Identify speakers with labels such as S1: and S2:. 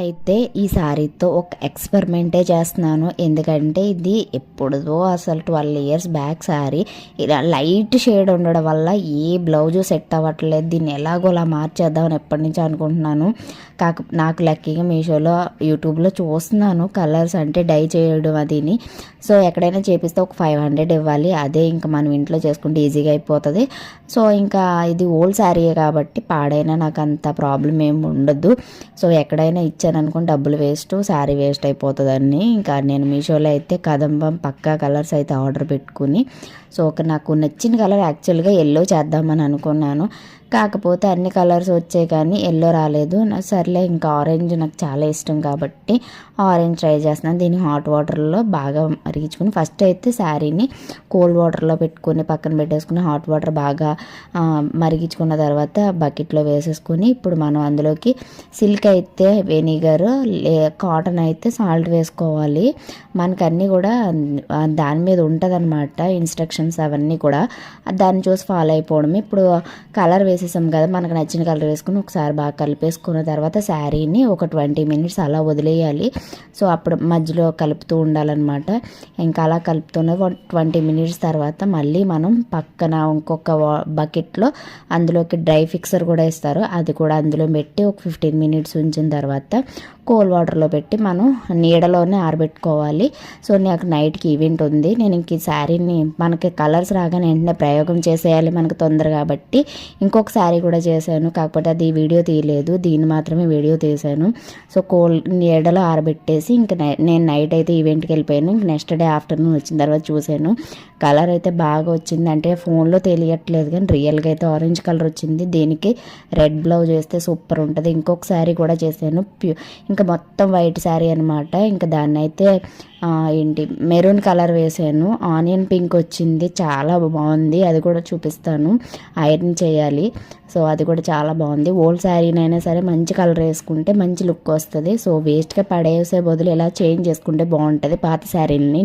S1: అయితే ఈ శారీతో ఒక ఎక్స్పెరిమెంటే చేస్తున్నాను. ఎందుకంటే ఇది ఎప్పుడుదో అసలు ట్వెల్వ్ ఇయర్స్ బ్యాక్ శారీ ఇలా లైట్ షేడ్ ఉండడం వల్ల ఏ బ్లౌజ్ సెట్ అవ్వట్లేదు. దీన్ని ఎలాగోలా మార్చేద్దామని ఎప్పటి నుంచి అనుకుంటున్నాను. కాక నాకు లక్కీగా మీషోలో యూట్యూబ్లో చూస్తున్నాను కలర్స్ అంటే డై చేయడం అదిని. సో ఎక్కడైనా చేపిస్తే ఒక ఫైవ్ హండ్రెడ్ ఇవ్వాలి. అదే ఇంకా మనం ఇంట్లో చేసుకుంటే ఈజీగా అయిపోతుంది. సో ఇంకా ఇది ఓల్డ్ శారీయే కాబట్టి పాడైనా నాకు అంత ప్రాబ్లం ఏమి ఉండదు. సో ఎక్కడైనా ఇచ్చాను అనుకుని డబ్బులు వేస్ట్ శారీ వేస్ట్ అయిపోతుందని ఇంకా నేను మీషోలో అయితే కదంబం పక్కా కలర్స్ అయితే ఆర్డర్ పెట్టుకుని సో ఒక నాకు నచ్చిన కలర్ యాక్చువల్గా ఎల్లో చేద్దామని అనుకున్నాను. కాకపోతే అన్ని కలర్స్ వచ్చాయి కానీ ఎల్లో రాలేదు. నా సర్లే ఇంకా ఆరెంజ్ నాకు చాలా ఇష్టం కాబట్టి ఆరెంజ్ ట్రై చేస్తున్నాను. దీన్ని హాట్ వాటర్లో బాగా మరిగించుకుని ఫస్ట్ అయితే శారీని కోల్డ్ వాటర్లో పెట్టుకుని పక్కన పెట్టేసుకుని హాట్ వాటర్ బాగా మరిగించుకున్న తర్వాత బకెట్లో వేసేసుకుని ఇప్పుడు మనం అందులోకి సిల్క్ అయితే వెనిగర్ లే కాటన్ అయితే సాల్ట్ వేసుకోవాలి. మనకు అన్నీ కూడా దాని మీద ఉంటుందన్నమాట ఇన్స్ట్రక్షన్స్ అవన్నీ కూడా. దాన్ని చూసి ఫాలో అయిపోవడం ఇప్పుడు కలర్ వేసేసాం కదా మనకు నచ్చిన కలర్ వేసుకుని ఒకసారి బాగా కలిపేసుకున్న తర్వాత శారీని ఒక ట్వంటీ మినిట్స్ అలా వదిలేయాలి. సో అప్పుడు మధ్యలో కలుపుతూ ఉండాలన్నమాట. ఇంకా అలా కలుపుతున్న ట్వంటీ మినిట్స్ తర్వాత మళ్ళీ మనం పక్కన ఇంకొక వా- బకెట్లో అందులోకి డ్రై ఫిక్సర్ కూడా ఇస్తారు అది కూడా అందులో పెట్టి ఒక ఫిఫ్టీన్ మినిట్స్ ఉంచిన తర్వాత కోల్ వాటర్లో పెట్టి మనం నీడలోనే ఆరబెట్టుకోవాలి. సో నాకు నైట్కి ఈవెంట్ ఉంది. నేను ఇంక ఈ శారీని మనకి కలర్స్ రాగానే వెంటనే ప్రయోగం చేసేయాలి మనకు తొందర కాబట్టి ఇంకొక శారీ కూడా చేశాను కాకపోతే అది వీడియో తీయలేదు. దీన్ని మాత్రమే వీడియో తీశాను. సో కోల్ ఎడలో ఆరబెట్టేసి ఇంక నేను నైట్ అయితే ఈవెంట్కి వెళ్ళిపోయాను. ఇంక నెక్స్ట్ డే ఆఫ్టర్నూన్ వచ్చిన తర్వాత చూశాను. కలర్ అయితే బాగా వచ్చింది. అంటే ఫోన్లో తెలియట్లేదు కానీ రియల్గా అయితే ఆరెంజ్ కలర్ వచ్చింది. దీనికి రెడ్ బ్లౌజ్ వేస్తే సూపర్ ఉంటుంది. ఇంకొక శారీ కూడా చేశాను. ప్యూ ఇంకా మొత్తం వైట్ శారీ అనమాట ఇంకా దాన్ని అయితే ఏంటి మెరూన్ కలర్ వేసాను ఆనియన్ పింక్ వచ్చింది. చాలా బాగుంది. అది కూడా చూపిస్తాను. ఐరన్ చేయాలి. సో అది కూడా చాలా బాగుంది. ఓల్డ్ శారీనైనా సరే మంచి కలర్ వేసుకుంటే మంచి లుక్ వస్తుంది. సో వేస్ట్గా పడేసే బదులు ఇలా చేంజ్ చేసుకుంటే బాగుంటుంది పాత శారీని